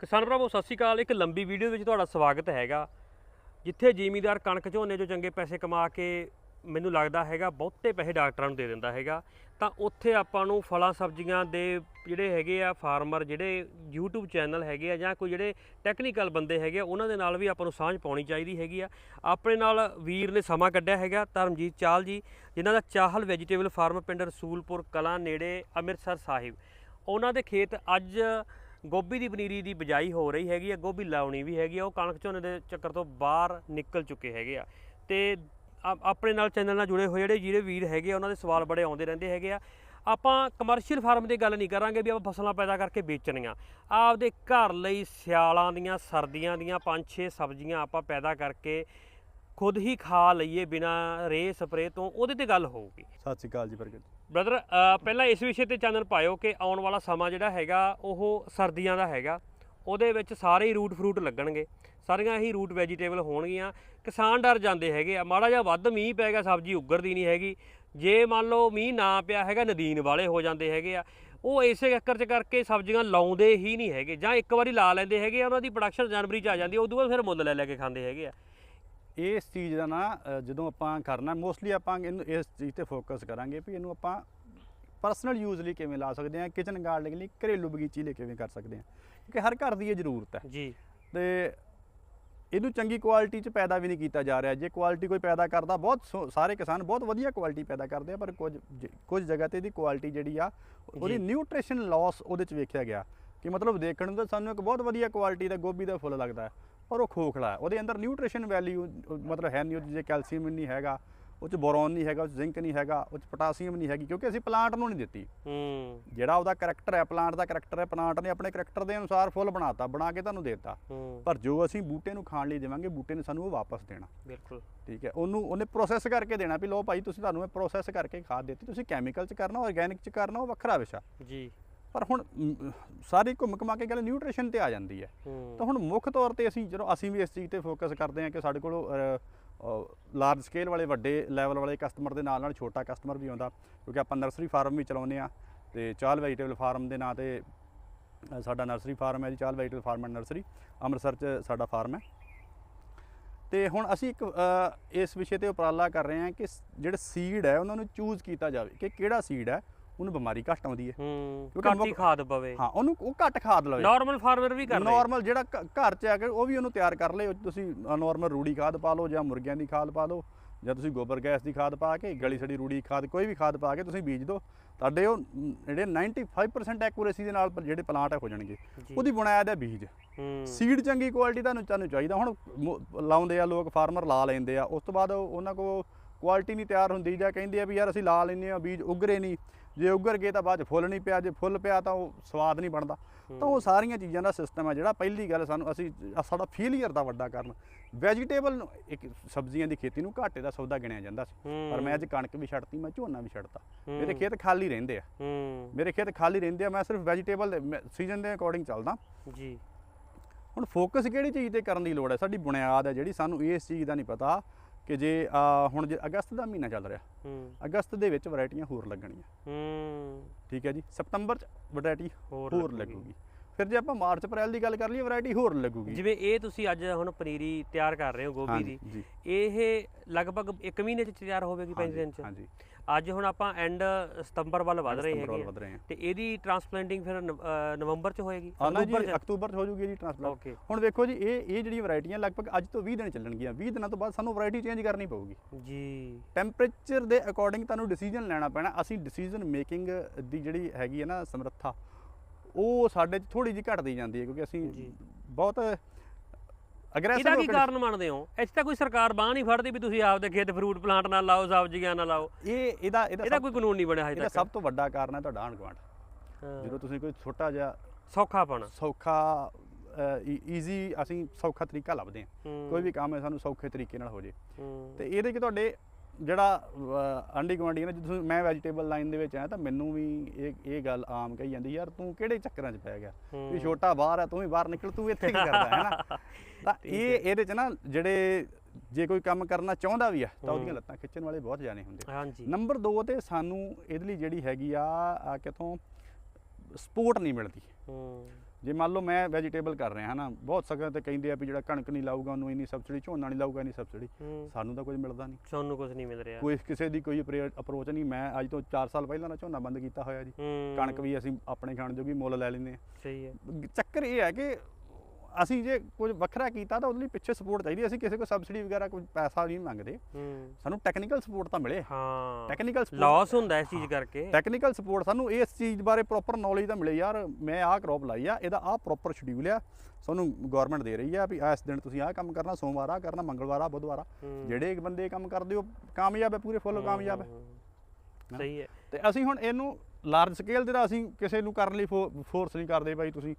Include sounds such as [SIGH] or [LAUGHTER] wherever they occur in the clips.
ਕਿਸਾਨ ਭਰਾਵੋ, ਸਤਿ ਸ਼੍ਰੀ ਅਕਾਲ। ਇੱਕ ਲੰਬੀ ਵੀਡੀਓ ਵਿੱਚ ਤੁਹਾਡਾ ਸਵਾਗਤ ਹੈਗਾ। ਜਿੱਥੇ ਜ਼ਿਮੀਂਦਾਰ ਕਣਕ ਝੋਨੇ 'ਚੋਂ ਚੰਗੇ ਪੈਸੇ ਕਮਾ ਕੇ ਮੈਨੂੰ ਲੱਗਦਾ ਹੈਗਾ, ਬਹੁਤੇ ਪੈਸੇ ਡਾਕਟਰਾਂ ਨੂੰ ਦੇ ਦਿੰਦਾ ਹੈਗਾ। ਤਾਂ ਉੱਥੇ ਆਪਾਂ ਨੂੰ ਫਲਾਂ, ਸਬਜ਼ੀਆਂ ਦੇ ਜਿਹੜੇ ਹੈਗੇ ਆ ਫਾਰਮਰ, ਜਿਹੜੇ YouTube ਚੈਨਲ ਹੈਗੇ ਆ ਜਾਂ ਕੋਈ ਜਿਹੜੇ ਟੈਕਨੀਕਲ ਬੰਦੇ ਹੈਗੇ ਆ, ਉਹਨਾਂ ਦੇ ਨਾਲ ਵੀ ਆਪਾਂ ਨੂੰ ਸਾਂਝ ਪਾਉਣੀ ਚਾਹੀਦੀ ਹੈਗੀ ਆ। ਆਪਣੇ ਨਾਲ ਵੀਰ ਨੇ ਸਮਾਂ ਕੱਢਿਆ ਹੈਗਾ, ਧਰਮਜੀਤ ਚਾਲ ਜੀ, ਜਿਨ੍ਹਾਂ ਦਾ ਚਾਹਲ ਵੈਜੀਟੇਬਲ ਫਾਰਮ ਪਿੰਡ ਰਸੂਲਪੁਰ, ਕਲਾਂ ਨੇੜੇ, ਅੰਮ੍ਰਿਤਸਰ ਸਾਹਿਬ। ਉਹਨਾਂ ਦੇ ਖੇਤ ਅੱਜ ਗੋਭੀ ਦੀ ਪਨੀਰੀ ਦੀ ਬਿਜਾਈ ਹੋ ਰਹੀ ਹੈਗੀ ਆ, ਗੋਭੀ ਲਾਉਣੀ ਵੀ ਹੈਗੀ ਆ, ਉਹ ਕਣਕ ਝੋਨੇ ਦੇ ਚੱਕਰ ਤੋਂ ਬਾਹਰ ਨਿਕਲ ਚੁੱਕੇ ਹੈਗੇ ਆ। ਤੇ ਆਪਣੇ ਨਾਲ ਚੈਨਲ ਨਾਲ ਜੁੜੇ ਹੋਏ ਜਿਹੜੇ ਜਿਹੜੇ ਵੀਰ ਹੈਗੇ ਆ, ਉਹਨਾਂ ਦੇ ਸਵਾਲ ਬੜੇ ਆਉਂਦੇ ਰਹਿੰਦੇ ਹੈਗੇ ਆ। ਆਪਾਂ ਕਮਰਸ਼ੀਅਲ ਫਾਰਮ ਦੀ ਗੱਲ ਨਹੀਂ ਕਰਾਂਗੇ ਵੀ ਆਪਾਂ ਫਸਲਾਂ ਪੈਦਾ ਕਰਕੇ ਵੇਚਣੀਆਂ। ਆਪਦੇ ਘਰ ਲਈ ਸਿਆਲਾਂ ਦੀਆਂ, ਸਰਦੀਆਂ ਦੀਆਂ ਪੰਜ ਛੇ ਸਬਜ਼ੀਆਂ ਆਪਾਂ ਪੈਦਾ ਕਰਕੇ ਖੁਦ ਹੀ ਖਾ ਲਈਏ ਬਿਨਾ ਰੇ ਸਪਰੇ ਤੋਂ, ਉਹਦੇ ਤੇ ਗੱਲ ਹੋਊਗੀ। ਸਤਿ ਸ਼੍ਰੀ ਅਕਾਲ ਜੀ ਪ੍ਰਗਟ ਬ੍ਰਦਰ ਪਹਿਲਾਂ ਇਸ ਵਿਸ਼ੇ ਤੇ ਚਾਨਣ ਪਾਇਓ ਕਿ ਆਉਣ ਵਾਲਾ ਸਮਾਂ ਜਿਹੜਾ ਹੈਗਾ, ਉਹ ਸਰਦੀਆਂ ਦਾ ਹੈਗਾ। ਉਹਦੇ ਵਿੱਚ ਸਾਰੇ ਹੀ ਰੂਟ ਫਰੂਟ ਲੱਗਣਗੇ। ਸਾਰੀਆਂ ਹੀ ਰੂਟ ਵੈਜੀਟੇਬਲ ਹੋਣਗੀਆਂ। ਕਿਸਾਨ ਡਰ ਜਾਂਦੇ ਹੈਗੇ ਆ। ਮਾੜਾ ਜਿਹਾ ਵੱਧ ਮੀਂਹ ਪੈ ਗਿਆ, ਸਬਜ਼ੀ ਉੱਗਰਦੀ ਨਹੀਂ ਹੈਗੀ। ਜੇ ਮੰਨ ਲਓ ਮੀਂਹ ਨਾ ਪਿਆ ਹੈਗਾ, ਨਦੀਨ ਵਾਲੇ ਹੋ ਜਾਂਦੇ ਹੈਗੇ ਆ। ਉਹ ਇਸੇ ਚੱਕਰ 'ਚ ਕਰਕੇ ਸਬਜ਼ੀਆਂ ਲਾਉਂਦੇ ਹੀ ਨਹੀਂ ਹੈਗੇ। ਜਾਂ ਇੱਕ ਵਾਰੀ ਲਾ ਲੈਂਦੇ ਹੈਗੇ ਆ, ਉਹਨਾਂ ਦੀ ਪ੍ਰੋਡਕਸ਼ਨ ਜਨਵਰੀ 'ਚ ਆ ਜਾਂਦੀ ਹੈ ਉਦੋਂ ਬਾਅਦ ਫਿਰ ਮੁੱਲ ਲੈ ਲੈ ਕੇ ਖਾਂਦੇ ਹੈਗੇ ਆ। ਇਸ ਚੀਜ਼ ਦਾ ਨਾ ਜਦੋਂ ਆਪਾਂ ਕਰਨਾ ਮੋਸਟਲੀ ਆਪਾਂ ਇਹਨੂੰ ਇਸ ਚੀਜ਼ ਤੇ ਫੋਕਸ ਕਰਾਂਗੇ ਵੀ ਇਹਨੂੰ ਆਪਾਂ ਪਰਸਨਲ ਯੂਜ਼ ਲਈ ਕਿਵੇਂ ਲਾ ਸਕਦੇ ਹਾਂ ਕਿਚਨ ਗਾਰਡਨਿੰਗ ਲਈ ਘਰੇਲੂ ਬਗੀਚੀ ਲਈ ਕਿਵੇਂ ਕਰ ਸਕਦੇ ਹਾਂ ਕਿਉਂਕਿ ਹਰ ਘਰ ਦੀ ਇਹ ਜ਼ਰੂਰਤ ਹੈ। ਜੀ। ਤੇ ਇਹਨੂੰ ਚੰਗੀ ਕੁਆਲਿਟੀ ਚ ਪੈਦਾ ਵੀ ਨਹੀਂ ਕੀਤਾ ਜਾ ਰਿਹਾ। ਜੇ ਕੁਆਲਿਟੀ ਕੋਈ ਪੈਦਾ ਕਰਦਾ ਬਹੁਤ ਸਾਰੇ ਕਿਸਾਨ ਬਹੁਤ ਵਧੀਆ ਕੁਆਲਿਟੀ ਪੈਦਾ ਕਰਦੇ ਆ ਪਰ ਕੁਝ ਕੁਝ ਜਗ੍ਹਾ ਤੇ ਇਹਦੀ ਕੁਆਲਿਟੀ ਜਿਹੜੀ ਆ ਉਹਦੀ। ਨਿਊਟ੍ਰੀਸ਼ਨ ਲਾਸ ਉਹਦੇ ਚ ਵੇਖਿਆ ਗਿਆ। ਕਿ ਮਤਲਬ ਦੇਖਣ ਨੂੰ ਤਾਂ ਸਾਨੂੰ ਇੱਕ ਬਹੁਤ ਵਧੀਆ ਕੁਆਲਿਟੀ ਦਾ ਗੋਭੀ ਦਾ ਫੁੱਲ ਲੱਗਦਾ ਪਰ ਉਹ ਖੋਖਲਾ ਹੈ। ਉਹਦੇ ਅੰਦਰ ਨਿਊਟ੍ਰੀਸ਼ਨ ਵੈਲਿਊ ਮਤਲਬ ਹੈ ਨਹੀਂ ਉਹ ਜੇ ਕੈਲਸ਼ੀਅਮ ਨਹੀਂ ਹੈਗਾ ਉਹ ਚ ਬੋਰੋਨ ਨਹੀਂ ਹੈਗਾ ਉਹ ਚ ਜ਼ਿੰਕ ਨਹੀਂ ਹੈਗਾ ਉਹ ਚ ਪੋਟਾਸ਼ੀਅਮ ਨਹੀਂ ਹੈਗੀ ਕਿਉਂਕਿ ਅਸੀਂ ਪਲਾਂਟ ਨੂੰ ਨਹੀਂ ਦਿੱਤੀ। ਹੂੰ। ਜਿਹੜਾ ਉਹਦਾ ਕਰੈਕਟਰ ਹੈ ਪਲਾਂਟ ਦਾ ਕਰੈਕਟਰ ਹੈ ਪਲਾਂਟ ਨੇ ਆਪਣੇ ਕਰੈਕਟਰ ਦੇ ਅਨੁਸਾਰ ਫੁੱਲ ਬਣਾਤਾ ਬਣਾ ਕੇ ਤੁਹਾਨੂੰ ਦੇਤਾ। ਪਰ ਜੋ ਅਸੀਂ ਬੂਟੇ ਨੂੰ ਖਾਣ ਲਈ ਦੇਵਾਂਗੇ ਬੂਟੇ ਨੇ ਸਾਨੂੰ ਉਹ ਵਾਪਸ ਦੇਣਾ। ਬਿਲਕੁਲ। ਠੀਕ ਹੈ। ਉਹਨੂੰ ਉਹਨੇ ਪ੍ਰੋਸੈਸ ਕਰਕੇ ਦੇਣਾ ਵੀ ਲੋ ਭਾਈ ਤੁਸੀਂ ਤੁਹਾਨੂੰ ਮੈਂ ਪ੍ਰੋਸੈਸ ਕਰਕੇ ਖਾਦ ਦਿੱਤੀ ਤੁਸੀਂ ਕੈਮੀਕਲ ਚ ਕਰਨਾ ਆਰਗੈਨਿਕ ਚ ਕਰਨਾ ਉਹ ਵੱਖਰਾ ਵਿਸ਼ਾ। ਜੀ। ਪਰ ਹੁਣ ਸਾਰੀ ਘੁੰਮ ਘਮਾ ਕੇ ਗੱਲ ਨਿਊਟ੍ਰੀਸ਼ਨ ਤੇ ਆ ਜਾਂਦੀ ਹੈ। ਤਾਂ ਹੁਣ ਮੁੱਖ ਤੌਰ ਤੇ ਅਸੀਂ ਜਦੋਂ ਅਸੀਂ ਵੀ ਇਸ ਚੀਜ਼ ਤੇ ਫੋਕਸ ਕਰਦੇ ਹਾਂ ਕਿ ਸਾਡੇ ਕੋਲ ਲਾਰਜ ਸਕੇਲ ਵਾਲੇ ਵੱਡੇ ਲੈਵਲ ਵਾਲੇ ਕਸਟਮਰ ਦੇ ਨਾਲ ਨਾਲ ਛੋਟਾ ਕਸਟਮਰ ਵੀ ਆਉਂਦਾ ਕਿਉਂਕਿ ਆਪਾਂ ਨਰਸਰੀ ਫਾਰਮ ਵੀ ਚਲਾਉਂਦੇ ਆ ਤੇ ਚਾਲ ਵੈਜੀਟੇਬਲ ਫਾਰਮ ਦੇ ਨਾਂ ਤੇ ਸਾਡਾ ਨਰਸਰੀ ਫਾਰਮ ਹੈ ਜੀ Chahal vegetable farm and nursery Amritsar 'ਚ ਸਾਡਾ ਫਾਰਮ ਹੈ। ਤੇ ਹੁਣ ਅਸੀਂ ਇੱਕ ਇਸ ਵਿਸ਼ੇ ਤੇ ਉਪਰਾਲਾ ਕਰ ਰਹੇ ਹਾਂ ਕਿ ਜਿਹੜੇ ਸੀਡ ਹੈ ਉਹਨਾਂ ਨੂੰ ਚੂਜ਼ ਕੀਤਾ ਜਾਵੇ ਕਿ ਕਿਹੜਾ ਸੀਡ ਹੈ ਉਹਨੂੰ ਬਿਮਾਰੀ ਘੱਟ ਆਉਂਦੀ ਹੈ। ਹੂੰ ਕਿਉਂਕਿ ਘੱਟ ਹੀ ਖਾਦ ਪਵੇ। ਹਾਂ ਉਹਨੂੰ ਉਹ ਘੱਟ ਖਾਦ ਲਵੇ। ਨਾਰਮਲ ਫਾਰਮਰ ਵੀ ਕਰ ਨਾਰਮਲ ਜਿਹੜਾ ਘਰ ਚ ਆ ਕੇ ਉਹ ਵੀ ਉਹਨੂੰ ਤਿਆਰ ਕਰ 'ਚ ਤੁਸੀਂ ਨਾਰਮਲ ਰੂੜੀ ਖਾਦ ਪਾ ਲਓ ਜਾਂ ਮੁਰਗਿਆਂ ਦੀ ਖਾਦ ਪਾ ਲਓ ਜਾਂ ਤੁਸੀਂ ਗੋਬਰ ਗੈਸ ਦੀ ਖਾਦ ਪਾ ਕੇ ਗਲੀ ਸੜੀ ਰੂੜੀ ਖਾਦ ਕੋਈ ਵੀ ਖਾਦ ਪਾ ਕੇ ਤੁਸੀਂ ਬੀਜ ਦਿਓ ਤੁਹਾਡੇ ਉਹ ਜਿਹੜੇ 95% ਐਕੂਰੇਸੀ ਦੇ ਨਾਲ ਜਿਹੜੇ ਪਲਾਂਟ ਹੋ ਜਾਣਗੇ। ਉਹਦੀ ਬੁਨਿਆਦ ਹੈ ਬੀਜ। ਸੀਡ ਚੰਗੀ ਕੁਆਲਿਟੀ ਤੁਹਾਨੂੰ ਤੁਹਾਨੂੰ ਚਾਹੀਦਾ। ਹੁਣ ਲਾਉਂਦੇ ਆ ਲੋਕ ਫਾਰਮਰ ਲਾ ਲੈਂਦੇ ਆ। ਉਸ ਤੋਂ ਬਾਅਦ ਉਹ- ਉਹਨਾਂ ਕੋਲ ਕੁਆਲਿਟੀ ਨਹੀਂ ਤਿਆਰ ਹੁੰਦੀ ਜਾਂ ਕਹਿੰਦੇ ਆ ਵੀ ਯਾਰ ਅਸੀਂ ਲਾ ਲੈਂਦੇ ਆ ਬੀਜ ਉਗਰੇ ਨਹੀਂ। ਜੇ ਉਗਰ ਗਏ ਤਾਂ ਬਾਅਦ ਚ ਫੁੱਲ ਨਹੀਂ ਪਿਆ ਜੇ ਫੁੱਲ ਪਿਆ ਤਾਂ ਉਹ ਸਵਾਦ ਨਹੀਂ ਬਣਦਾ। ਤਾਂ ਉਹ ਸਾਰੀਆਂ ਚੀਜ਼ਾਂ ਦਾ ਸਿਸਟਮ ਹੈ ਜਿਹੜਾ ਪਹਿਲੀ ਗੱਲ ਸਾਨੂੰ ਅਸੀਂ ਸਾਡਾ ਫੇਲੀਅਰ ਦਾ ਵੱਡਾ ਕਾਰਨ। ਵੈਜੀਟੇਬਲ ਨੂੰ ਇੱਕ ਸਬਜ਼ੀਆਂ ਦੀ ਖੇਤੀ ਨੂੰ ਘਾਟੇ ਦਾ ਸੌਦਾ ਗਿਣਿਆ ਜਾਂਦਾ ਸੀ। ਪਰ ਮੈਂ ਅੱਜ ਕਣਕ ਵੀ ਛੱਡਤੀ ਮੈਂ ਝੋਨਾ ਵੀ ਛੱਡਤਾ। ਮੇਰੇ। ਖੇਤ ਖਾਲੀ ਰਹਿੰਦੇ ਆ। ਮੇਰੇ ਖੇਤ ਖਾਲੀ ਰਹਿੰਦੇ ਆ ਮੈਂ ਸਿਰਫ ਵੈਜੀਟੇਬਲ ਸੀਜ਼ਨ ਦੇ ਅਕੋਰਡਿੰਗ ਚੱਲਦਾ। ਜੀ। ਹੁਣ ਫੋਕਸ ਕਿਹੜੀ ਚੀਜ਼ ਤੇ ਕਰਨ ਦੀ ਲੋੜ ਹੈ? ਸਾਡੀ ਬੁਨਿਆਦ ਹੈ ਜਿਹੜੀ ਸਾਨੂੰ ਇਸ ਚੀਜ਼ ਦਾ ਨਹੀਂ ਪਤਾ। ਕਿ ਜੇ ਅਹ, ਹੁਣ ਜੇ ਅਗਸਤ ਦਾ ਮਹੀਨਾ ਚੱਲ ਰਿਹਾ ਹੂੰ। ਅਗਸਤ ਦੇ ਵਿੱਚ ਵੈਰਾਈਟੀਆਂ ਹੋਰ ਲੱਗਣੀਆਂ। ਹੂੰ। ਠੀਕ ਹੈ ਜੀ? ਸਤੰਬਰ ਚ ਵੈਰਾਈਟੀ ਹੋਰ ਲੱਗੂਗੀ। ਫਿਰ ਜੇ ਆਪਾਂ ਮਾਰਚ ਅਪ੍ਰੈਲ ਦੀ ਗੱਲ ਕਰ ਲਈਏ ਵੈਰਾਈਟੀ ਹੋਰ ਲੱਗੂਗੀ। ਜਿਵੇਂ ਇਹ ਤੁਸੀਂ ਅੱਜ ਹੁਣ ਪਨੀਰੀ ਤਿਆਰ ਕਰ ਰਹੇ ਹੋ ਗੋਭੀ ਦੀ। ਇਹ ਲਗਭਗ 1 ਮਹੀਨੇ ਚ ਤਿਆਰ ਹੋਵੇਗੀ 5 ਦਿਨ ਚ? ਹਾਂਜੀ। ਅੱਜ ਹੁਣ ਆਪਾਂ ਐਂਡ ਸਤੰਬਰ ਵੱਲ ਵਧ ਰਹੇ ਹੈਗੇ। ਤੇ ਇਹਦੀ ਟ੍ਰਾਂਸਪਲਾਂਟਿੰਗ ਫਿਰ ਨਵੰਬਰ ਚ ਹੋਏਗੀ? ਅਕਤੂਬਰ ਚ? ਅਕਤੂਬਰ ਚ ਹੋ ਜੂਗੀ ਜੀ ਟ੍ਰਾਂਸਪਲਾਂਟ ਹੁਣ ਵੇਖੋ ਜੀ ਇਹ ਇਹ ਜਿਹੜੀ ਵੈਰਾਈਟੀਆਂ ਲਗਭਗ ਅੱਜ ਤੋਂ 20 ਦਿਨ ਚੱਲਣਗੀਆਂ। 20 ਦਿਨਾਂ ਤੋਂ ਬਾਅਦ ਸਾਨੂੰ ਵੈਰਾਈਟੀ ਚੇਂਜ ਕਰਨੀ ਪਊਗੀ। ਜੀ। ਟੈਂਪਰੇਚਰ ਦੇ ਅਕੋਰਡਿੰਗ ਤੁਹਾਨੂੰ ਡਿਸੀਜਨ ਲੈਣਾ ਪੈਣਾ। ਅਸੀਂ ਡਿਸੀਜਨ ਮੇਕਿੰਗ ਦੀ ਜਿਹੜੀ ਹੈਗੀ ਹੈ ਨਾ ਸਮਰੱਥਾ ਉਹ ਸਾਡੇ 'ਚ ਥੋੜੀ ਜਿਹੀ ਘਟਦੀ ਜਾਂਦੀ ਹੈ ਕਿਉਂਕਿ ਅਸੀਂ। ਬਹੁਤ ਇਹਦਾ ਕੀ ਕਾਰਨ ਮੰਨਦੇ ਹੋ? ਇੱਥੇ ਤਾਂ ਕੋਈ ਸਰਕਾਰ ਬਾਹ ਨਹੀਂ ਫੜਦੀ ਵੀ ਤੁਸੀਂ ਆਪਦੇ ਖੇਤ ਫਰੂਟ ਪਲਾਂਟ ਨਾਲ ਲਾਓ ਸਬਜ਼ੀਆਂ ਨਾਲ ਲਾਓ। ਇਹ ਇਹਦਾ ਇਹਦਾ ਇਹਦਾ ਕੋਈ ਕਾਨੂੰਨ ਨਹੀਂ ਬਣਿਆ ਹਜੇ ਇਹਦਾ ਤੱਕ। ਸਭ ਤੋਂ ਵੱਡਾ ਕਾਰਨ ਹੈ ਤੁਹਾਡਾ ਅਣਗਵਾਂਡ। ਜਦੋਂ ਤੁਸੀਂ ਕੋਈ ਛੋਟਾ ਜਿਹਾ ਸੌਖਾਪਣ। ਸੌਖਾ ਈਜ਼ੀ ਅਸੀਂ ਸੌਖਾ ਤਰੀਕਾ ਲੱਭਦੇ ਹਾਂ। ਕੋਈ ਵੀ ਕੰਮ ਹੈ ਸਾਨੂੰ ਸੌਖੇ ਤਰੀਕੇ ਨਾਲ ਹੋ ਜੇ। ਤੇ ਇਹਦੇ 'ਚ ਤੁਹਾਡੇ ਜਿਹੜਾ ਆਂਢੀ ਗੁਆਂਢੀ ਨੇ ਜਦੋਂ ਮੈਂ ਵੈਜੀਟੇਬਲ ਲਾਈਨ ਦੇ ਵਿੱਚ ਆਇਆ ਤਾਂ ਮੈਨੂੰ ਵੀ ਇਹ ਇਹ ਗੱਲ ਆਮ ਕਹੀ ਜਾਂਦੀ ਯਾਰ ਤੂੰ ਕਿਹੜੇ ਚੱਕਰਾਂ 'ਚ ਪੈ ਗਿਆ? ਵੀ ਹੂੰ। ਛੋਟਾ ਬਾਹਰ ਹੈ ਤੂੰ ਵੀ ਬਾਹਰ ਨਿਕਲ ਤੂੰ ਇੱਥੇ ਕੀ ਕਰਦਾ ਹੈ ਨਾ? [LAUGHS] ਤਾਂ ਇਹ ਇਹਦੇ 'ਚ ਨਾ ਜਿਹੜੇ ਜੇ ਕੋਈ ਕੰਮ ਕਰਨਾ ਚਾਹੁੰਦਾ ਵੀ ਆ ਤਾਂ ਉਹਦੀਆਂ ਲੱਤਾਂ ਖਿੱਚਣ ਵਾਲੇ ਬਹੁਤ ਜਾਣੇ ਹੁੰਦੇ ਹਾਂਜੀ। ਨੰਬਰ 2 ਤੇ ਸਾਨੂੰ ਇਹਦੇ ਲਈ ਜਿਹੜੀ ਹੈਗੀ ਆ ਆ ਕਿਤੋਂ ਸਪੋਰਟ ਨਹੀਂ ਮਿਲਦੀ। ਹੂੰ। ਜੇ ਮੰਨ ਲਓ ਮੈਂ ਵੈਜੀਟੇਬਲ ਕਰ ਰਿਹਾ ਹਾਂ ਨਾ ਬਹੁਤ ਸਗੋਂ ਤੇ ਕਹਿੰਦੇ ਆ ਵੀ ਜਿਹੜਾ ਕਣਕ ਨਹੀਂ ਲਾਊਗਾ ਉਹਨੂੰ ਇੰਨੀ ਸਬਸਿਡੀ ਝੋਨਾ ਨਹੀਂ ਲਾਊਗਾ ਇੰਨੀ ਸਬਸਿਡੀ ਹੂੰ। ਸਾਨੂੰ ਤਾਂ ਕੁਝ ਮਿਲਦਾ ਨਹੀਂ। ਸਾਨੂੰ ਕੁਝ ਨਹੀਂ ਮਿਲ ਰਿਹਾ। ਕੋਈ ਕਿਸੇ ਦੀ ਕੋਈ ਅਪਰੋਚ ਨਹੀਂ ਮੈਂ ਅੱਜ ਤੋਂ 4 ਸਾਲ ਪਹਿਲਾਂ ਦਾ ਝੋਨਾ ਬੰਦ ਕੀਤਾ ਹੋਇਆ ਜੀ। ਹੂੰ। ਕਣਕ ਵੀ ਅਸੀਂ ਆਪਣੇ ਖਾਣ ਜੋਗੀ ਮੁੱਲ ਲੈ ਲੈਂਦੇ ਹਾਂ। ਸਹੀ ਹੈ। ਚੱਕਰ ਇਹ ਹੈ ਕਿ ਅਸੀਂ ਜੇ ਕੁਝ ਵੱਖਰਾ ਕੀਤਾ ਤਾਂ ਉਹਦੇ ਲਈ ਪਿੱਛੇ ਸਪੋਰਟ ਚਾਹੀਦੀ। ਅਸੀਂ ਕਿਸੇ ਕੋਲ ਸਬਸਿਡੀ ਵਗੈਰਾ ਕੋਈ ਪੈਸਾ ਨਹੀਂ ਮੰਗਦੇ। ਸਾਨੂੰ ਟੈਕਨੀਕਲ ਸਪੋਰਟ ਤਾਂ ਮਿਲੇ। ਹਾਂ। ਟੈਕਨੀਕਲ ਲਾਸ ਹੁੰਦਾ ਇਸ ਚੀਜ਼ ਕਰਕੇ। ਟੈਕਨੀਕਲ ਸਪੋਰਟ ਸਾਨੂੰ ਇਸ ਚੀਜ਼ ਬਾਰੇ ਪ੍ਰੋਪਰ ਨੌਲੇਜ ਤਾਂ ਮਿਲੇ ਯਾਰ। ਮੈਂ ਆਹ ਕ੍ਰੌਪ ਲਾਈ ਆ ਇਹਦਾ ਆਹ ਪ੍ਰੋਪਰ ਸ਼ਡਿਊਲ ਆ। ਸਾਨੂੰ ਗਵਰਨਮੈਂਟ ਦੇ ਰਹੀ ਆ ਵੀ ਇਸ ਦਿਨ ਤੁਸੀਂ ਆਹ ਕੰਮ ਕਰਨਾ ਸੋਮਵਾਰ ਆਹ ਕਰਨਾ ਮੰਗਲਵਾਰ ਆਹ ਬੁੱਧਵਾਰ। ਹੂੰ। ਜਿਹੜੇ ਇੱਕ ਬੰਦੇ ਕੰਮ ਕਰਦੇ ਉਹ ਕਾਮਯਾਬ ਹੈ ਪੂਰੇ ਫੁੱਲ ਕਾਮਯਾਬ ਹੈ। ਸਹੀ ਹੈ। ਤੇ ਅਸੀਂ ਹੁਣ ਇਹਨੂੰ ਲਾਰਜ ਸਕੇਲ ਦੇ ਦਾ ਅਸੀਂ ਕਿਸੇ ਨੂੰ ਕਰਨ ਲਈ ਫੋਰਸ ਨਹੀਂ ਕਰਦੇ ਬਾਈ ਤੁਸੀਂ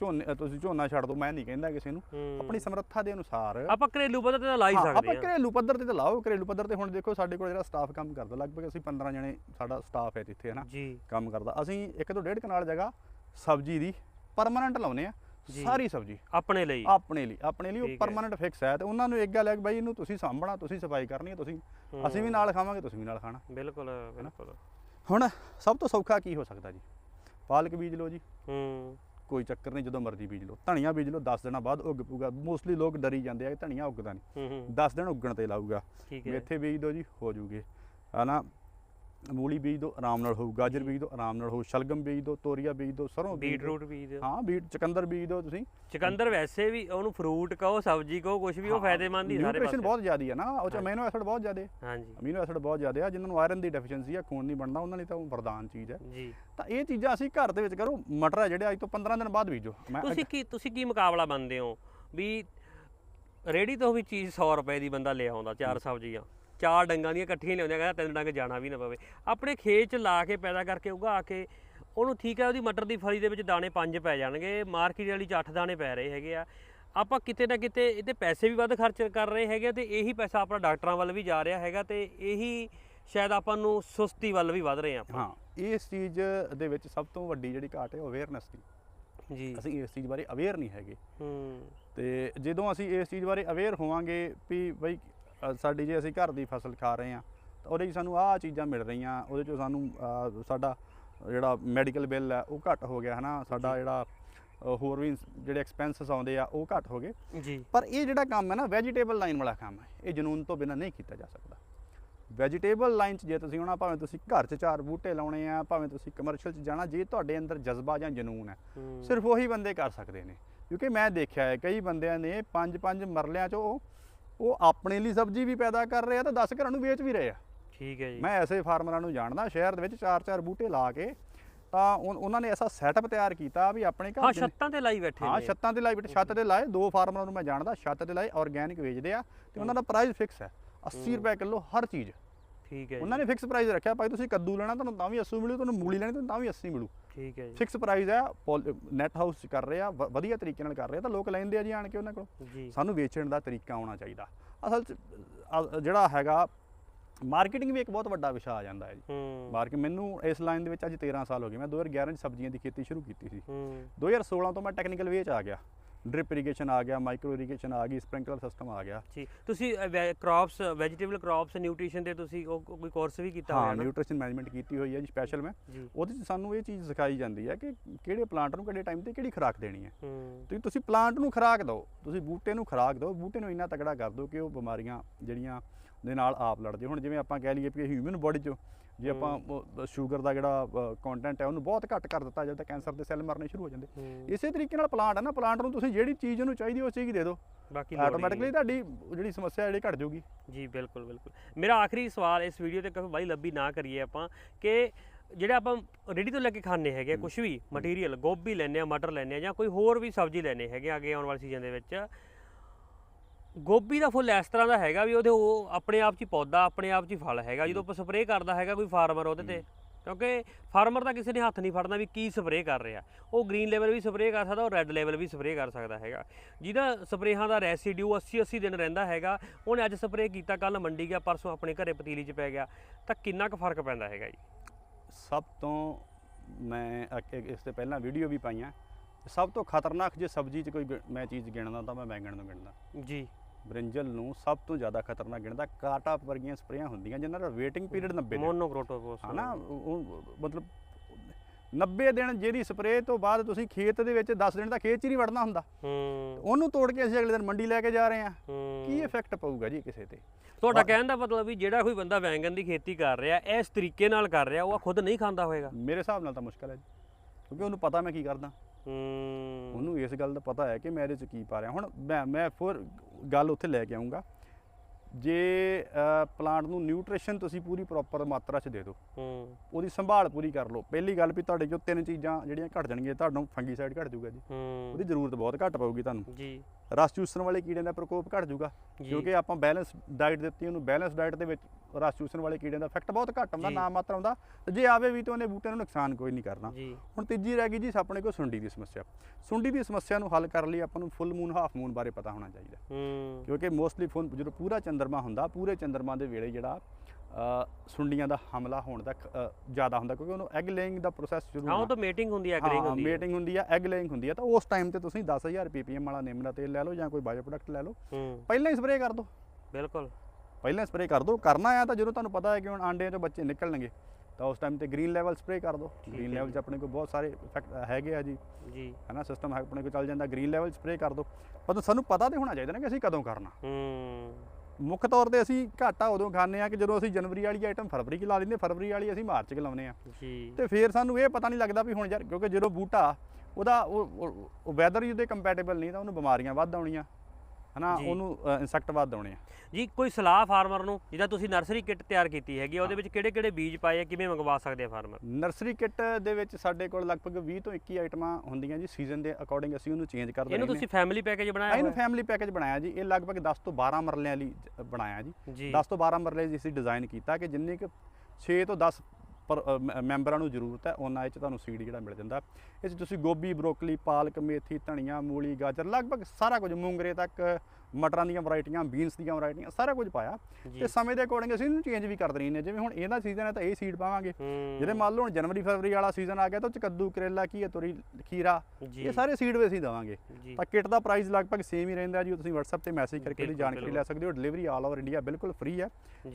ਝੋਨੇ ਤੁਸੀਂ ਝੋਨਾ ਛੱਡ ਦਿਓ ਮੈਂ ਨਹੀਂ ਕਹਿੰਦਾ ਕਿਸੇ ਨੂੰ। ਆਪਣੀ ਸਮਰੱਥਾ ਦੇ ਅਨੁਸਾਰ ਆਪਾਂ ਘਰੇਲੂ ਪੱਧਰ ਤੇ ਤਾਂ ਲਾ ਹੀ ਸਕਦੇ ਆਪਾਂ ਆ। ਘਰੇਲੂ ਪੱਧਰ ਤੇ ਤਾਂ ਲਾਓ। ਘਰੇਲੂ ਪੱਧਰ ਤੇ ਹੁਣ ਦੇਖੋ ਸਾਡੇ ਕੋਲ ਜਿਹੜਾ ਸਟਾਫ ਕੰਮ ਕਰਦਾ ਲਗਭਗ ਅਸੀਂ 15 ਜਣੇ ਸਾਡਾ ਸਟਾਫ ਹੈ ਇੱਥੇ ਹਨਾ? ਕੰਮ ਕਰਦਾ। ਅਸੀਂ ਇੱਕ ਤੋਂ ਡੇਢ ਕਨਾਲ ਜਗ੍ਹਾ ਸਬਜ਼ੀ ਦੀ ਪਰਮਨੈਂਟ ਲਾਉਨੇ ਆ। ਸਾਰੀ ਸਬਜ਼ੀ। ਆਪਣੇ ਲਈ। ਆਪਣੇ ਲਈ। ਆਪਣੇ ਲਈ ਉਹ। ਪਰਮਨੈਂਟ ਫਿਕਸ ਹੈ। ਤੇ ਉਹਨਾਂ ਨੂੰ ਇੱਕ ਗੱਲ ਹੈ ਕਿ ਬਾਈ ਇਹਨੂੰ ਤੁਸੀਂ ਸਾਂਭਣਾ ਤੁਸੀਂ ਸਫ਼ਾਈ ਕਰਨੀ ਹੈ ਤੁਸੀਂ ਅਸੀਂ ਵੀ ਨਾਲ ਖਾਵਾਂਗੇ ਤੁਸੀਂ ਵੀ ਨਾਲ ਖਾਣਾ। ਬਿਲਕੁਲ ਬਿਲਕੁਲ। ਹੁਣ ਸਭ ਤੋਂ ਸੌਖਾ ਕੀ ਹੋ ਸਕਦਾ ਜੀ? ਪਾਲਕ ਬੀਜ ਲਓ ਜੀ। ਹੂੰ। ਕੋਈ ਚੱਕਰ ਨਹੀਂ ਜਦੋਂ ਮਰਜ਼ੀ ਬੀਜ ਲਓ। ਧਨੀਆ ਬੀਜ ਲਓ 10 ਦਿਨਾਂ ਬਾਅਦ ਉੱਗ ਪੂਗਾ ਮੋਸਟਲੀ ਲੋਕ ਡਰੀ ਜਾਂਦੇ ਆ ਕਿ ਧਨੀਆ ਉੱਗਦਾ ਨਹੀਂ। ਹੂੰ ਹੂੰ। 10 ਦਿਨ ਉੱਗਣ ਤੇ ਲਾਊਗਾ। ਮੇਥੇ ਬੀਜ ਦਿਓ ਜੀ ਹੋ ਜੂਗੇ। ਹਨਾ? ਮੂਲੀ ਬੀਜ ਦਿਓ ਆਰਾਮ ਨਾਲ ਹੋਊ ਗਾਜਰ ਬੀਜ ਦਿਓ ਆਰਾਮ ਨਾਲ ਹੋਊ ਸ਼ਲਗਮ ਬੀਜ ਦਿਓ ਤੋਰੀਆ ਬੀਜ ਦਿਓ ਸਰੋਂ ਬੀਜ ਦਿਓ ਬੀਟਰੂਟ ਬੀਜ ਹਾਂ ਬੀਟ ਚਕੰਦਰ ਬੀਜ ਦਿਓ ਤੁਸੀਂ। ਚਕੰਦਰ ਵੈਸੇ ਵੀ ਉਹਨੂੰ ਫਰੂਟ ਕਹੋ ਸਬਜ਼ੀ ਕਹੋ ਕੁਝ ਵੀ ਉਹ ਫਾਇਦੇਮੰਦ ਹੀ ਸਾਰੇ ਪਾਸੇ। ਬਹੁਤ ਜ਼ਿਆਦੀ ਹੈ ਨਾ ਉਹ ਚ ਅਮੀਨੋ ਐਸਿਡ ਬਹੁਤ ਜ਼ਿਆਦੇ ਹਾਂਜੀ। ਅਮੀਨੋ ਐਸਿਡ ਬਹੁਤ ਜ਼ਿਆਦੇ ਆ ਜਿਨ੍ਹਾਂ ਨੂੰ ਆਇਰਨ ਦੀ ਡੈਫੀਸ਼ੀਐਂਸੀ ਆ ਖੂਨ ਨਹੀਂ ਬਣਦਾ ਉਹਨਾਂ ਲਈ ਤਾਂ ਉਹ ਵਰਦਾਨ ਚੀਜ਼ ਹੈ ਜੀ। ਤਾਂ ਇਹ ਚੀਜ਼ਾਂ ਅਸੀਂ ਘਰ ਦੇ ਵਿੱਚ ਕਰੋ ਮਟਰ ਆ ਜਿਹੜੇ ਅੱਜ ਤੋਂ 15 ਦਿਨ ਬਾਅਦ ਬੀਜੋ। ਤੁਸੀਂ ਕੀ ਤੁਸੀਂ ਕੀ ਮੁਕਾਬਲਾ ਮੰਨਦੇ ਹੋ? ਵੀ ਰੇੜੀ ਤੋਂ ਵੀ ਚੀਜ਼ 100 ਰੁਪਏ ਦੀ ਬੰਦਾ ਲੈ ਆਉਂਦਾ ਚਾਰ ਸਬਜ਼ੀਆਂ। ਚਾਰ ਡੰਗਾਂ ਦੀਆਂ ਇਕੱਠੀਆਂ ਲਿਆਉਂਦੇ ਕਹਿੰਦਾ ਤਿੰਨ ਡੰਗ ਜਾਣਾ ਵੀ ਨਾ ਪਵੇ। ਆਪਣੇ ਖੇਤ 'ਚ ਲਾ ਕੇ ਪੈਦਾ ਕਰਕੇ ਉਗਾ ਕੇ ਉਹਨੂੰ ਠੀਕ ਹੈ ਉਹਦੀ ਮਟਰ ਦੀ ਫਲੀ ਦੇ ਵਿੱਚ ਦਾਣੇ ਪੰਜ ਪੈ ਜਾਣਗੇ ਮਾਰਕੀਟ ਵਾਲੀ 'ਚ ਅੱਠ ਦਾਣੇ ਪੈ ਰਹੇ ਹੈਗੇ ਆ। ਆਪਾਂ ਕਿਤੇ ਨਾ ਕਿਤੇ ਇਹਤੇ ਪੈਸੇ ਵੀ ਵੱਧ ਖਰਚ ਕਰ ਰਹੇ ਹੈਗੇ ਆ ਤੇ ਇਹੀ ਪੈਸਾ ਆਪਣਾ ਡਾਕਟਰਾਂ ਵੱਲ ਵੀ ਜਾ ਰਿਹਾ ਹੈਗਾ ਤੇ ਇਹੀ ਸ਼ਾਇਦ ਆਪਾਂ ਨੂੰ ਸੁਸਤੀ ਵੱਲ ਵੀ ਵੱਧ ਰਹੇ ਆ ਆਪਾਂ। ਹਾਂ ਇਸ ਚੀਜ਼ ਦੇ ਵਿੱਚ ਸਭ ਤੋਂ ਵੱਡੀ ਜਿਹੜੀ ਘਾਟ ਹੈ ਅਵੇਅਰਨੈਸ ਦੀ। ਜੀ। ਅਸੀਂ ਇਸ ਚੀਜ਼ ਬਾਰੇ ਅਵੇਅਰ ਨਹੀਂ ਹੈਗੇ। ਹੂੰ। ਤੇ ਜਦੋਂ ਅਸੀਂ ਇਸ ਚੀਜ਼ ਬਾਰੇ ਅਵੇਅਰ ਹੋਵਾਂਗੇ ਵੀ ਬਈ ਸਾਡੀ ਜੇ ਅਸੀਂ ਘਰ ਦੀ ਫਸਲ ਖਾ ਰਹੇ ਹਾਂ ਤਾਂ ਉਹਦੇ 'ਚ ਸਾਨੂੰ ਆਹ ਚੀਜ਼ਾਂ ਮਿਲ ਰਹੀਆਂ ਉਹਦੇ 'ਚੋਂ ਸਾਨੂੰ ਸਾਡਾ ਜਿਹੜਾ ਮੈਡੀਕਲ ਬਿੱਲ ਹੈ ਉਹ ਘੱਟ ਹੋ ਗਿਆ ਹਨਾ? ਸਾਡਾ ਜਿਹੜਾ ਹੋਰ ਵੀ ਜਿਹੜੇ ਐਕਸਪੈਂਸਸ ਆਉਂਦੇ ਆ ਉਹ ਘੱਟ ਹੋ ਗਏ। ਜੀ। ਪਰ ਇਹ ਜਿਹੜਾ ਕੰਮ ਹੈ ਨਾ ਵੈਜੀਟੇਬਲ ਲਾਈਨ ਵਾਲਾ ਕੰਮ ਹੈ ਇਹ ਜਨੂਨ ਤੋਂ ਬਿਨਾਂ ਨਹੀਂ ਕੀਤਾ ਜਾ ਸਕਦਾ। ਵੈਜੀਟੇਬਲ ਲਾਈਨ 'ਚ ਜੇ ਤੁਸੀਂ ਹੋਣਾ ਭਾਵੇਂ ਤੁਸੀਂ ਘਰ 'ਚ ਚਾਰ ਬੂਟੇ ਲਾਉਣੇ ਆ ਭਾਵੇਂ ਤੁਸੀਂ ਕਮਰਸ਼ੀਅਲ 'ਚ ਜਾਣਾ ਜੇ ਤੁਹਾਡੇ ਅੰਦਰ ਜਜ਼ਬਾ ਜਾਂ ਜਨੂਨ ਹੈ ਹੂੰ। ਸਿਰਫ ਉਹੀ ਬੰਦੇ ਕਰ ਸਕਦੇ ਨੇ। ਕਿਉਂਕਿ ਮੈਂ ਦੇਖਿਆ ਹੈ ਕਈ ਬੰਦਿਆਂ ਨੇ ਪੰਜ ਪੰਜ ਮਰਲਿਆਂ 'ਚ ਉਹ ਉਹ ਆਪਣੇ ਲਈ ਸਬਜ਼ੀ ਵੀ ਪੈਦਾ ਕਰ ਰਹੇ ਆ ਤੇ 10 ਘਰਾਂ ਨੂੰ ਵੇਚ ਵੀ ਰਹੇ ਆ। ਠੀਕ ਹੈ ਜੀ। ਮੈਂ ਐਸੇ ਫਾਰਮਰਾਂ ਨੂੰ ਜਾਣਦਾ ਸ਼ਹਿਰ ਦੇ ਵਿੱਚ ਚਾਰ ਚਾਰ ਬੂਟੇ ਲਾ ਕੇ ਤਾਂ ਉਹਨਾਂ ਨੇ ਐਸਾ ਸੈਟਅਪ ਤਿਆਰ ਕੀਤਾ ਵੀ ਆਪਣੇ ਘਰ ਹਾਂ ਛੱਤਾਂ ਤੇ ਲਾਈ ਬੈਠੇ ਹਾਂ ਛੱਤਾਂ ਤੇ ਲਾਈ ਬੈਠੇ ਛੱਤ ਤੇ ਲਾਏ ਦੋ ਫਾਰਮਰਾਂ ਨੂੰ ਮੈਂ ਜਾਣਦਾ ਛੱਤ ਤੇ ਲਾਏ ਆਰਗੈਨਿਕ ਵੇਚਦੇ ਆ ਤੇ ਉਹਨਾਂ ਦਾ ਪ੍ਰਾਈਸ ਫਿਕਸ ਹੈ 80 ਰੁਪਏ ਕਿਲੋ ਹਰ ਚੀਜ਼। ਠੀਕ ਹੈ ਉਹਨਾਂ ਨੇ ਫਿਕਸ ਪ੍ਰਾਈਸ ਰੱਖਿਆ ਭਾਈ ਤੁਸੀਂ ਕੱਦੂ ਲੈਣਾ ਤੁਹਾਨੂੰ ਤਾਂ ਵੀ 80 ਮਿਲੂ ਤੁਹਾਨੂੰ ਮੂਲੀ ਲੈਣੀ ਤੁਹਾਨੂੰ ਤਾਂ ਵੀ 80 ਮਿਲੂ। ਠੀਕ ਹੈ ਜੀ। ਫਿਕਸ ਪ੍ਰਾਈਸ ਹੈ ਨੈਟ ਹਾਊਸ ਕਰ ਰਹੇ ਆ ਵਧੀਆ ਤਰੀਕੇ ਨਾਲ ਕਰ ਰਹੇ ਆ ਤਾਂ ਲੋਕ ਲੈਂਦੇ ਆ ਜੀ ਆਣ ਕੇ ਉਹਨਾਂ ਕੋਲ। ਸਾਨੂੰ ਵੇਚਣ ਦਾ ਤਰੀਕਾ ਆਉਣਾ ਚਾਹੀਦਾ। ਅਸਲ 'ਚ ਜਿਹੜਾ ਹੈਗਾ ਮਾਰਕੀਟਿੰਗ ਵੀ ਇੱਕ ਬਹੁਤ ਵੱਡਾ ਵਿਸ਼ਾ ਆ ਜਾਂਦਾ ਹੈ ਜੀ। ਮਾਰਕੀਟ ਮੈਨੂੰ ਇਸ ਲਾਈਨ ਦੇ ਵਿੱਚ ਅੱਜ 13 ਸਾਲ ਹੋ ਗਏ। ਮੈਂ 2011 'ਚ ਸਬਜ਼ੀਆਂ ਦੀ ਖੇਤੀ ਸ਼ੁਰੂ ਕੀਤੀ ਸੀ। ਹੂੰ। 2016 ਤੋਂ ਮੈਂ ਟੈਕਨੀਕਲ ਵੇ 'ਚ ਆ ਗਿਆ। ਡ੍ਰਿਪ ਇਰੀਗੇਸ਼ਨ ਆ ਗਿਆ ਮਾਈਕਰੋ ਇਰੀਗੇਸ਼ਨ ਆ ਗਈ ਸਪ੍ਰਿੰਕਲਰ ਸਿਸਟਮ ਆ ਗਿਆ। ਜੀ ਤੁਸੀਂ ਕ੍ਰਾਪਸ ਵੈਜੀਟੇਬਲ ਕ੍ਰਾਪਸ ਨਿਊਟ੍ਰੀਸ਼ਨ ਦੇ ਤੁਸੀਂ ਉਹ ਕੋਈ ਕੋਰਸ ਵੀ ਕੀਤਾ ਹਾਂ ਹੋਇਆ ਨਾ? ਨਿਊਟ੍ਰੀਸ਼ਨ ਮੈਨੇਜਮੈਂਟ ਕੀਤੀ ਹੋਈ ਹੈ ਜੀ ਸਪੈਸ਼ਲ ਮੈਂ। ਉਹਦੇ 'ਚ ਸਾਨੂੰ ਇਹ ਚੀਜ਼ ਸਿਖਾਈ ਜਾਂਦੀ ਹੈ ਕਿ ਕਿਹੜੇ ਪਲਾਂਟ ਨੂੰ ਕਿਹੜੇ ਟਾਈਮ ਤੇ ਕਿਹੜੀ ਖੁਰਾਕ ਦੇਣੀ ਹੈ। ਹੂੰ। ਤੁਸੀਂ ਤੁਸੀਂ ਪਲਾਂਟ ਨੂੰ ਖੁਰਾਕ ਦਿਓ ਤੁਸੀਂ ਬੂਟੇ ਨੂੰ ਖੁਰਾਕ ਦਿਓ ਬੂਟੇ ਨੂੰ ਇੰਨਾ ਤਕੜਾ ਕਰ ਦਿਓ ਕਿ ਉਹ ਬਿਮਾਰੀਆਂ ਜਿਹੜੀਆਂ ਦੇ ਨਾਲ ਆਪ ਲੜ ਜੇ ਹੁਣ। ਜਿਵੇਂ ਆਪਾਂ ਕਹਿ ਲਈਏ ਕਿ ਹਿਊਮਨ ਬੋਡੀ 'ਚ ਜੇ ਆਪਾਂ ਸ਼ੂਗਰ ਦਾ ਜਿਹੜਾ ਕੰਟੈਂਟ ਹੈ ਉਹਨੂੰ ਬਹੁਤ ਘੱਟ ਕਰ ਦਿੱਤਾ ਜਾਂਦਾ ਕੈਂਸਰ ਦੇ ਸੈੱਲ ਮਰਨੇ ਸ਼ੁਰੂ ਹੋ ਜਾਂਦੇ। ਇਸੇ ਤਰੀਕੇ ਨਾਲ ਪਲਾਂਟ ਹੈ ਨਾ ਪਲਾਂਟ ਨੂੰ ਤੁਸੀਂ ਜਿਹੜੀ ਚੀਜ਼ ਉਹਨੂੰ ਚਾਹੀਦੀ ਉਹ ਚੀਜ਼ ਦੇ ਦਿਓ। ਬਾਕੀ ਆਟੋਮੈਟਿਕਲੀ ਤੁਹਾਡੀ ਜਿਹੜੀ ਸਮੱਸਿਆ ਜਿਹੜੀ ਘਟ ਜਾਊਗੀ। ਜੀ ਬਿਲਕੁਲ ਬਿਲਕੁਲ। ਮੇਰਾ ਆਖਰੀ ਸਵਾਲ ਇਸ ਵੀਡੀਓ ਤੇ ਕਦੇ ਬਾਈ ਲੱਭੀ ਨਾ ਕਰੀਏ ਆਪਾਂ ਕਿ ਜਿਹੜੇ ਆਪਾਂ ਰੈਡੀ ਤੋਂ ਲੈ ਕੇ ਖਾਣੇ ਹੈਗੇ ਕੁਝ ਵੀ ਮਟੀਰੀਅਲ ਗੋਭੀ ਲੈਣੇ ਆ ਮਟਰ ਲੈਣੇ ਆ ਜਾਂ ਕੋਈ ਹੋਰ ਵੀ ਸਬਜ਼ੀ ਲੈਣੇ ਹੈਗੇ ਅੱਗੇ ਆਉਣ ਵਾਲੇ ਸੀਜ਼ਨ ਦੇ ਵਿੱਚ ਗੋਭੀ ਦਾ ਫੁੱਲ ਇਸ ਤਰ੍ਹਾਂ ਦਾ ਹੈਗਾ ਵੀ ਉਹਦੇ ਉਹ ਆਪਣੇ ਆਪ 'ਚ ਪੌਦਾ ਆਪਣੇ ਆਪ 'ਚ ਫਲ ਹੈਗਾ ਜਦੋਂ ਆਪਾਂ ਸਪਰੇਅ ਕਰਦਾ ਹੈਗਾ ਕੋਈ ਫਾਰਮਰ ਉਹਦੇ ਤੇ ਕਿਉਂਕਿ ਫਾਰਮਰ ਤਾਂ ਕਿਸੇ ਨੇ ਹੱਥ ਨਹੀਂ ਫੜਨਾ ਵੀ ਕੀ ਸਪਰੇਅ ਕਰ ਰਿਹਾ। ਉਹ ਗ੍ਰੀਨ ਲੈਵਲ ਵੀ ਸਪਰੇਅ ਕਰ ਸਕਦਾ ਉਹ ਰੈੱਡ ਲੈਵਲ ਵੀ ਸਪਰੇਅ ਕਰ ਸਕਦਾ ਹੈਗਾ। ਜਿਹਦਾ ਸਪਰੇਹਾਂ ਦਾ ਰੈਸੀਡਿਊ 80 80 ਦਿਨ ਰਹਿੰਦਾ ਹੈਗਾ ਉਹਨੇ ਅੱਜ ਸਪਰੇਅ ਕੀਤਾ ਕੱਲ ਮੰਡੀ ਗਿਆ ਪਰਸੋਂ ਆਪਣੇ ਘਰੇ ਪਤੀਲੀ 'ਚ ਪੈ ਗਿਆ ਤਾਂ ਕਿੰਨਾ ਕੁ ਫ਼ਰਕ ਪੈਂਦਾ ਹੈਗਾ ਜੀ? ਸਭ ਤੋਂ ਮੈਂ ਇਸ ਤੇ ਪਹਿਲਾਂ ਵੀਡੀਓ ਵੀ ਪਾਈਆਂ ਸਭ ਤੋਂ ਖਤਰਨਾਕ ਜੇ ਸਬਜ਼ੀ 'ਚ ਕੋਈ ਮੈਂ ਚੀਜ਼ ਗਿਣਦਾ ਤਾਂ ਮੈਂ ਬੈਂਗਣ ਨੂੰ ਗਿਣਦਾ। ਜੀ। ਬ੍ਰਿੰਜਲ ਨੂੰ ਸਭ ਤੋਂ ਜ਼ਿਆਦਾ ਖਤਰਨਾਕ ਗਿਣਦਾ ਕਾਟਾ ਵਰਗੀਆਂ ਸਪਰੇਆਂ ਹੁੰਦੀਆਂ ਜਿਨ੍ਹਾਂ ਦਾ ਵੇਟਿੰਗ ਪੀਰੀਅਡ 90 ਦਿਨ। ਮੋਨੋਕ੍ਰੋਟੋਫੋਸ ਹਨਾ? ਮਤਲਬ 90 ਦਿਨ ਜਿਹਦੀ ਸਪਰੇਅ ਤੋਂ ਬਾਅਦ ਤੁਸੀਂ ਖੇਤ ਦੇ ਵਿੱਚ 10 ਦਿਨ ਦਾ ਖੇਤ 'ਚ ਨਹੀਂ ਵੜਨਾ ਹੁੰਦਾ। ਹੂੰ। ਉਹਨੂੰ ਤੋੜ ਕੇ ਅਸੀਂ ਅਗਲੇ ਦਿਨ ਮੰਡੀ ਲੈ ਕੇ ਜਾ ਰਹੇ ਹਾਂ। ਕੀ ਇਫੈਕਟ ਪਊਗਾ ਜੀ ਕਿਸੇ ਤੇ? ਤੁਹਾਡਾ ਕਹਿਣ ਦਾ ਮਤਲਬ ਵੀ ਜਿਹੜਾ ਕੋਈ ਬੰਦਾ ਵੈਂਗਨ ਦੀ ਖੇਤੀ ਕਰ ਰਿਹਾ ਇਸ ਤਰੀਕੇ ਨਾਲ ਕਰ ਰਿਹਾ ਉਹ ਖੁਦ ਨਹੀਂ ਖਾਂਦਾ ਹੋਵੇਗਾ ਮੇਰੇ ਹਿਸਾਬ ਨਾਲ ਤਾਂ ਮੁਸ਼ਕਲ ਹੈ ਜੀ। ਕਿਉਂਕਿ ਉਹਨੂੰ ਪਤਾ ਮੈਂ ਕੀ ਕਰਦਾ। ਉਹਨੂੰ ਇਸ ਗੱਲ ਦਾ ਪਤਾ ਹੈ ਕਿ ਮੈਂ ਇਹਦੇ 'ਚ ਕੀ ਪਾ ਰਿਹਾ। ਹੁਣ ਮੈਂ ਮੈਂ ਫਿਰ ਗੱਲ ਉੱਥੇ ਲੈ ਕੇ ਆਉਂਗਾ ਜੇ ਪਲਾਂਟ ਨੂੰ ਨਿਊਟ੍ਰੀਸ਼ਨ ਤੁਸੀਂ ਪੂਰੀ ਪ੍ਰੋਪਰ ਮਾਤਰਾ 'ਚ ਦੇ ਦਿਓ ਹੂੰ। ਉਹਦੀ ਸੰਭਾਲ ਪੂਰੀ ਕਰ ਲਓ। ਪਹਿਲੀ ਗੱਲ ਵੀ ਤੁਹਾਡੇ ਚੋਂ ਤਿੰਨ ਚੀਜ਼ਾਂ ਜਿਹੜੀਆਂ ਘਟ ਜਾਣਗੀਆਂ ਤੁਹਾਨੂੰ ਫੰਗੀਸਾਈਡ ਘਟ ਜਾਊਗਾ ਜੀ। ਹੂੰ। ਉਹਦੀ ਜ਼ਰੂਰਤ ਬਹੁਤ ਘੱਟ ਪਊਗੀ ਤੁਹਾਨੂੰ। ਜੀ। ਰਸ ਚੂਸਣ ਵਾਲੇ ਕੀੜਿਆਂ ਦਾ ਪ੍ਰਕੋਪ ਘਟ ਜਾਊਗਾ। ਕਿਉਂਕਿ ਆਪਾਂ ਬੈਲੈਂਸ ਡਾਈਟ ਦਿੱਤੀ ਉਹਨੂੰ ਬੈਲੈਂਸ ਡਾਈਟ ਦੇ ਵਿੱਚ ਰਸ ਚੂਸਣ ਵਾਲੇ ਕੀੜਿਆਂ ਦਾ ਇਫੈਕਟ ਬਹੁਤ ਘੱਟ ਹੁੰਦਾ। ਨਾ ਮਾਤਰਾ ਹੁੰਦਾ ਤੇ ਜੇ ਆਵੇ ਵੀ ਤਾਂ ਉਹਨੇ ਬੂਟੇ ਨੂੰ ਨੁਕਸਾਨ ਕੋਈ ਨਹੀਂ ਕਰਨਾ। ਹੁਣ ਤੀਜੀ ਰਹਿ ਗਈ ਜੀ ਆਪਣੇ ਕੋਲ ਸੁੰਡੀ ਦੀ ਸਮੱਸਿਆ। ਸੁੰਡੀ ਦੀ ਸਮੱਸਿਆ ਨੂੰ ਹੱਲ ਕਰਨ ਲਈ ਆਪਾਂ ਨੂੰ ਫੁੱਲ ਮੂਨ ਹਾਫ ਮੂਨ ਬਾਰੇ ਪਤਾ ਹੋਣਾ ਚਾਹੀਦਾ। ਕਿਉਂਕਿ ਮੋਸਟਲੀ ਫੁੱਲ ਜਦੋਂ ਪੂਰਾ ਚੰਦਰਮਾ ਹੁੰਦਾ ਪੂਰੇ ਚੰਦਰਮਾ ਦੇ ਵੇਲੇ ਜਿਹੜਾ ਸੁੰਡੀਆਂ ਦਾ ਹਮਲਾ ਹੋਣ ਦਾ ਜ਼ਿਆਦਾ ਹੁੰਦਾ ਕਿਉਂਕਿ ਉਹਨੂੰ ਐਗ ਲੇਇੰਗ ਦਾ ਪ੍ਰੋਸੈਸ ਸ਼ੁਰੂ ਹਾਂ ਉਹ ਤਾਂ ਮੀਟਿੰਗ ਹੁੰਦੀ ਹੈ ਐਗਰਿੰਗ ਹਾਂ ਹੁੰਦੀ ਹੈ। ਮੀਟਿੰਗ ਹੁੰਦੀ ਆ ਐਗ ਲੇਇੰਗ ਹੁੰਦੀ ਆ ਤਾਂ ਉਸ ਟਾਈਮ ਤੇ ਤੁਸੀਂ 10000 ppm ਵਾਲਾ ਨਿੰਮ ਦਾ ਤੇਲ ਲੈ ਲਓ ਜਾਂ ਕੋਈ ਬਾਇਓ ਪ੍ਰੋਡਕਟ ਲੈ ਲਓ। ਹੂੰ। ਪਹਿਲਾਂ ਹੀ ਸਪਰੇਅ ਕਰ ਦਿਓ ਬਿਲਕੁਲ। ਪਹਿਲਾਂ ਸਪਰੇਅ ਕਰ ਦਿਓ ਕਰਨਾ ਆ ਤਾਂ ਜਦੋਂ ਤੁਹਾਨੂੰ ਪਤਾ ਹੈ ਕਿ ਹੁਣ ਆਂਡਿਆਂ ਚੋਂ ਬੱਚੇ ਨਿਕਲਣਗੇ ਤਾਂ ਉਸ ਟਾਈਮ ਤੇ ਗ੍ਰੀਨ ਲੈਵਲ ਸਪਰੇਅ ਕਰ ਦਿਓ ਗ੍ਰੀਨ ਹੈ ਲੈਵਲ। 'ਚ ਆਪਣੇ ਕੋਲ ਬਹੁਤ ਸਾਰੇ ਇਫੈਕਟ ਹੈਗੇ ਆ ਜੀ। ਜੀ। ਹੈ ਨਾ ਸਿਸਟਮ ਆਪਣੇ ਕੋਲ ਚੱਲ ਜਾਂਦਾ। ਗ੍ਰੀਨ ਲੈਵਲ ਸਪਰੇਅ ਕਰ ਦਿਓ ਪਰ ਸਾਨੂੰ ਪਤਾ ਤੇ ਹੋਣਾ ਚਾਹੀਦਾ ਨਾ ਕਿ ਅਸੀਂ ਕਦੋਂ ਕਰਨਾ। ਹੂੰ। ਮੁੱਖ ਤੌਰ ਤੇ ਅਸੀਂ ਘਾਟਾ ਉਦੋਂ ਖਾਂਦੇ ਆ ਕਿ ਜਦੋਂ ਅਸੀਂ ਜਨਵਰੀ ਵਾਲੀ ਆਈਟਮ ਫਰਵਰੀ 'ਚ ਲਾ ਲੈਂਦੇ ਫਰਵਰੀ ਵਾਲੀ ਅਸੀਂ ਮਾਰਚ 'ਚ ਲਾਉਂਦੇ ਆ ਜੀ। ਤੇ ਫਿਰ ਸਾਨੂੰ ਇਹ ਪਤਾ ਨਹੀਂ ਲੱਗਦਾ ਵੀ ਹੁਣ ਯਾਰ ਕਿਉਂਕਿ ਜਦੋਂ ਬੂਟਾ ਉਹਦਾ ਉਹ ਵੈਦਰ ਜਿਹਦੇ ਕੰਪੈਟੀਬਲ ਨਹੀਂ ਤਾਂ ਉਹਨੂੰ ਬਿਮਾਰੀਆਂ ਵੱਧ ਆਉਣੀਆਂ। ਹਨਾ। ਉਹਨੂੰ ਇਨਸੈਕਟ ਵੱਧ ਆਉਣੇ ਆ। ਜੀ ਕੋਈ ਸਲਾਹ ਫਾਰਮਰ ਨੂੰ ਜਿਹਦਾ ਤੁਸੀਂ ਨਰਸਰੀ ਕਿੱਟ ਤਿਆਰ ਕੀਤੀ ਹੈਗੀ ਉਹਦੇ ਵਿੱਚ ਕਿਹੜੇ ਕਿਹੜੇ ਬੀਜ ਪਾਏ ਆ ਕਿਵੇਂ ਮੰਗਵਾ ਸਕਦੇ ਆ ਫਾਰਮਰ? ਨਰਸਰੀ ਕਿੱਟ ਦੇ ਵਿੱਚ ਸਾਡੇ ਕੋਲ ਲਗਭਗ 20 ਤੋਂ 21 ਆਈਟਮਾਂ ਹੁੰਦੀਆਂ ਜੀ ਸੀਜ਼ਨ ਦੇ ਅਕੋਰਡਿੰਗ ਅਸੀਂ ਉਹਨੂੰ ਚੇਂਜ ਕਰਦੇ ਇਹਨੂੰ ਰਹਿੰਦੇ ਤੁਸੀਂ ਫੈਮਿਲੀ ਪੈਕੇਜ ਹਾਂ। ਬਣਾਇਆ ਇਹਨੂੰ ਫੈਮਿਲੀ ਪੈਕੇਜ ਬਣਾਇਆ ਜੀ ਇਹ ਲਗਭਗ 10 ਤੋਂ 12 ਮਰਲਿਆਂ ਲਈ ਬਣਾਇਆ ਜੀ। ਜੀ। 10 ਤੋਂ 12 ਮਰਲੇ ਜੀ ਅਸੀਂ ਡਿਜ਼ਾਈਨ ਕੀਤਾ ਕਿ ਜਿੰਨੇ ਕਿ 6 ਤੋਂ 10 ਪਰ ਮੈਂਬਰਾਂ ਨੂੰ ਜ਼ਰੂਰਤ ਹੈ, ਉਹਨਾਂ ਵਿੱਚ ਤੁਹਾਨੂੰ ਸੀਡ ਜਿਹੜਾ ਮਿਲ ਜਾਂਦਾ। ਇਹ 'ਚ ਤੁਸੀਂ ਗੋਭੀ, ਬਰੋਕਲੀ, ਪਾਲਕ, ਮੇਥੀ, ਧਨੀਆ, ਮੂਲੀ, ਗਾਜਰ, ਲਗਭਗ ਸਾਰਾ ਕੁਝ, ਮੂੰਗਰੇ ਤੱਕ ਮਟਰਾਂ ਦੀਆਂ ਵੈਰਾਈਟੀਆਂ ਬੀਨਸ ਦੀਆਂ ਵੈਰਾਈਟੀਆਂ ਸਾਰਾ ਕੁਝ ਪਾਇਆ। ਤੇ ਸਮੇਂ ਦੇ ਅਕੋਰਡਿੰਗ ਅਸੀਂ ਇਹਨੂੰ ਚੇਂਜ ਵੀ ਕਰਦੇ ਰਹਿੰਦੇ ਹਾਂ ਜਿਵੇਂ ਹੁਣ ਇਹਦਾ ਸੀਜ਼ਨ ਹੈ ਤਾਂ ਇਹ ਸੀਡ ਪਾਵਾਂਗੇ। ਹੂੰ। ਜਿਹੜੇ ਮੰਨ ਲਓ ਹੁਣ ਜਨਵਰੀ ਫਰਵਰੀ ਵਾਲਾ ਸੀਜ਼ਨ ਆ ਗਿਆ ਤਾਂ ਉਹ 'ਚ ਕੱਦੂ ਕਰੇਲਾ ਕੀ ਤੋਰੀ ਖੀਰਾ ਇਹ ਸਾਰੇ ਸੀਡ ਵੀ ਅਸੀਂ ਦੇਵਾਂਗੇ। ਤਾਂ ਕਿਟ ਦਾ ਪ੍ਰਾਈਸ ਲਗਭਗ ਸੇਮ ਹੀ ਰਹਿੰਦਾ ਜੀ ਤੁਸੀਂ WhatsApp ਤੇ ਮੈਸੇਜ ਕਰਕੇ ਇਹਦੀ ਜਾਣਕਾਰੀ ਲੈ ਸਕਦੇ ਹੋ। ਡਿਲੀਵਰੀ ਆਲ ਓਵਰ ਇੰਡੀਆ ਬਿਲਕੁਲ ਫ੍ਰੀ ਹੈ।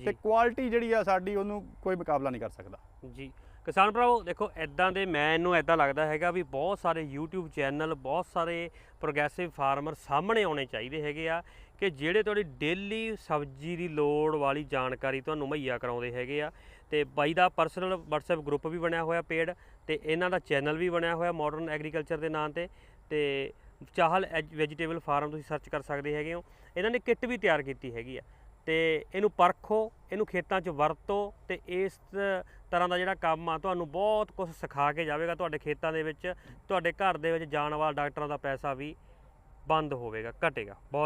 ਤੇ ਕੁਆਲਿਟੀ ਜਿਹੜੀ ਆ ਸਾਡੀ ਉਹਨੂੰ ਕੋਈ ਮੁਕਾਬਲਾ ਨਹੀਂ ਕਰ ਸਕਦਾ। ਜੀ। ਕਿਸਾਨ ਭਰਾਵੋ ਦੇਖੋ ਐਦਾਂ ਦੇ ਮੈਨੂੰ ਐਦਾਂ ਲੱਗਦਾ ਹੈਗਾ ਵੀ ਬਹੁਤ ਸਾਰੇ YouTube ਚੈਨਲ ਬਹੁਤ ਸਾਰੇ ਪ੍ਰੋਗਰੈਸਿਵ ਫਾਰਮਰ ਸਾਹਮਣੇ ਆਉਣੇ ਚਾਹੀਦੇ ਹੈਗੇ ਆ ਕਿ ਜਿਹੜੇ ਤੁਹਾਡੀ ਡੇਲੀ ਸਬਜ਼ੀ ਦੀ ਲੋੜ ਵਾਲੀ ਜਾਣਕਾਰੀ ਤੁਹਾਨੂੰ ਮੁਹੱਈਆ ਕਰਾਉਂਦੇ ਹੈਗੇ ਆ। ਤੇ ਬਾਈ ਦਾ ਪਰਸਨਲ WhatsApp ਗਰੁੱਪ ਵੀ ਬਣਿਆ ਹੋਇਆ ਪੇਡ ਤੇ ਇਹਨਾਂ ਦਾ ਚੈਨਲ ਵੀ ਬਣਿਆ ਹੋਇਆ ਮਾਡਰਨ ਐਗਰੀਕਲਚਰ ਦੇ ਨਾਂ ਤੇ। ਤੇ ਚਾਹਲ ਵੈਜੀਟੇਬਲ ਫਾਰਮ ਤੁਸੀਂ ਸਰਚ ਕਰ ਸਕਦੇ ਹੈਗੇ ਹੋ। ਇਹਨਾਂ ਨੇ ਕਿੱਟ ਵੀ ਤਿਆਰ ਕੀਤੀ ਹੈਗੀ ਆ। ਤੇ ਇਹਨੂੰ ਪਰਖੋ, ਇਹਨੂੰ ਖੇਤਾਂ 'ਚ ਵਰਤੋ ਤੇ ਇਸ ਤਰ੍ਹਾਂ ਦਾ ਜਿਹੜਾ ਕੰਮ ਆ, ਤੁਹਾਨੂੰ ਬਹੁਤ ਕੁਝ ਸਿਖਾ ਕੇ ਜਾਵੇਗਾ ਤੁਹਾਡੇ ਖੇਤਾਂ ਦੇ ਵਿੱਚ, ਤੁਹਾਡੇ ਘਰ ਦੇ ਵਿੱਚ ਜਾਣ ਵਾਲਾ ਡਾਕਟਰਾਂ ਦਾ ਪੈਸਾ ਵੀ ਬੰਦ ਹੋਵੇਗਾ, ਘਟੇਗਾ। ਬਹੁਤ